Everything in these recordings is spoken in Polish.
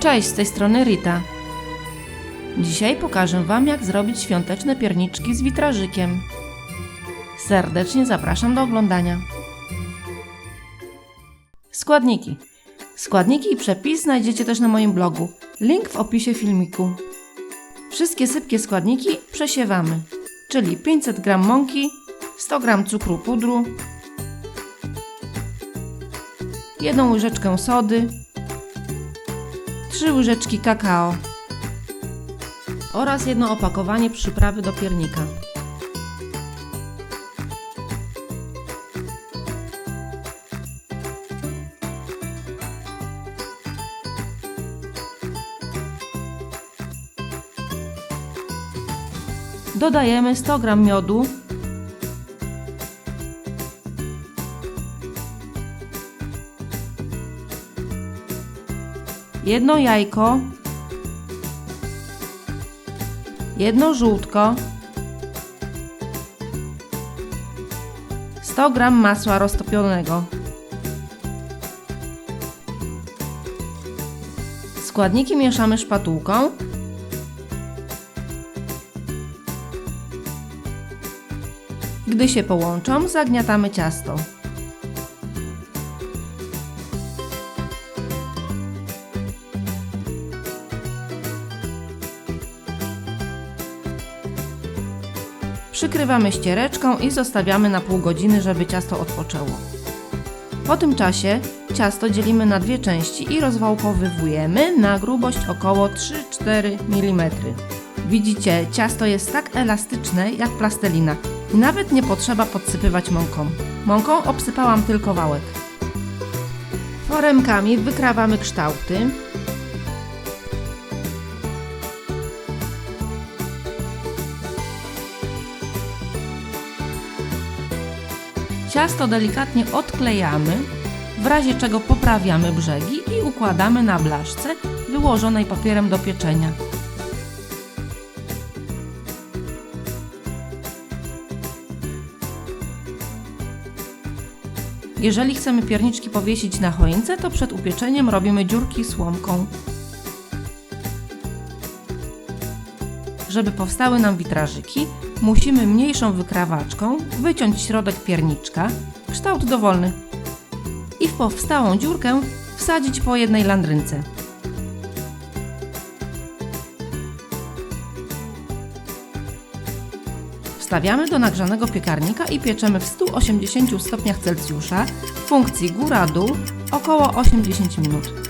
Cześć, z tej strony Rita. Dzisiaj pokażę Wam, jak zrobić świąteczne pierniczki z witrażykiem. Serdecznie zapraszam do oglądania. Składniki. Składniki i przepis znajdziecie też na moim blogu. Link w opisie filmiku. Wszystkie sypkie składniki przesiewamy, czyli 500 g mąki, 100 g cukru pudru, jedną łyżeczkę sody, 3 łyżeczki kakao oraz jedno opakowanie przyprawy do piernika. Dodajemy 100 g miodu, jedno jajko, jedno żółtko, 100 g masła roztopionego. Składniki mieszamy szpatułką. Gdy się połączą, zagniatamy ciasto. Przykrywamy ściereczką i zostawiamy na pół godziny, żeby ciasto odpoczęło. Po tym czasie ciasto dzielimy na dwie części i rozwałkowywujemy na grubość około 3-4 mm. Widzicie, ciasto jest tak elastyczne jak plastelina i nawet nie potrzeba podsypywać mąką. Mąką obsypałam tylko wałek. Foremkami wykrawamy kształty. Ciasto delikatnie odklejamy, w razie czego poprawiamy brzegi i układamy na blaszce wyłożonej papierem do pieczenia. Jeżeli chcemy pierniczki powiesić na choince, to przed upieczeniem robimy dziurki słomką. Żeby powstały nam witrażyki, musimy mniejszą wykrawaczką wyciąć środek pierniczka, kształt dowolny, i w powstałą dziurkę wsadzić po jednej landrynce. Wstawiamy do nagrzanego piekarnika i pieczemy w 180 stopniach Celsjusza w funkcji góra-dół około 80 minut.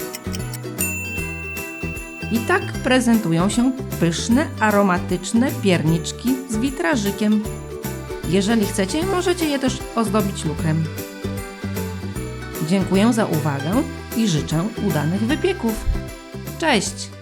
I tak prezentują się pyszne, aromatyczne pierniczki z witrażykiem. Jeżeli chcecie, możecie je też ozdobić lukrem. Dziękuję za uwagę i życzę udanych wypieków. Cześć!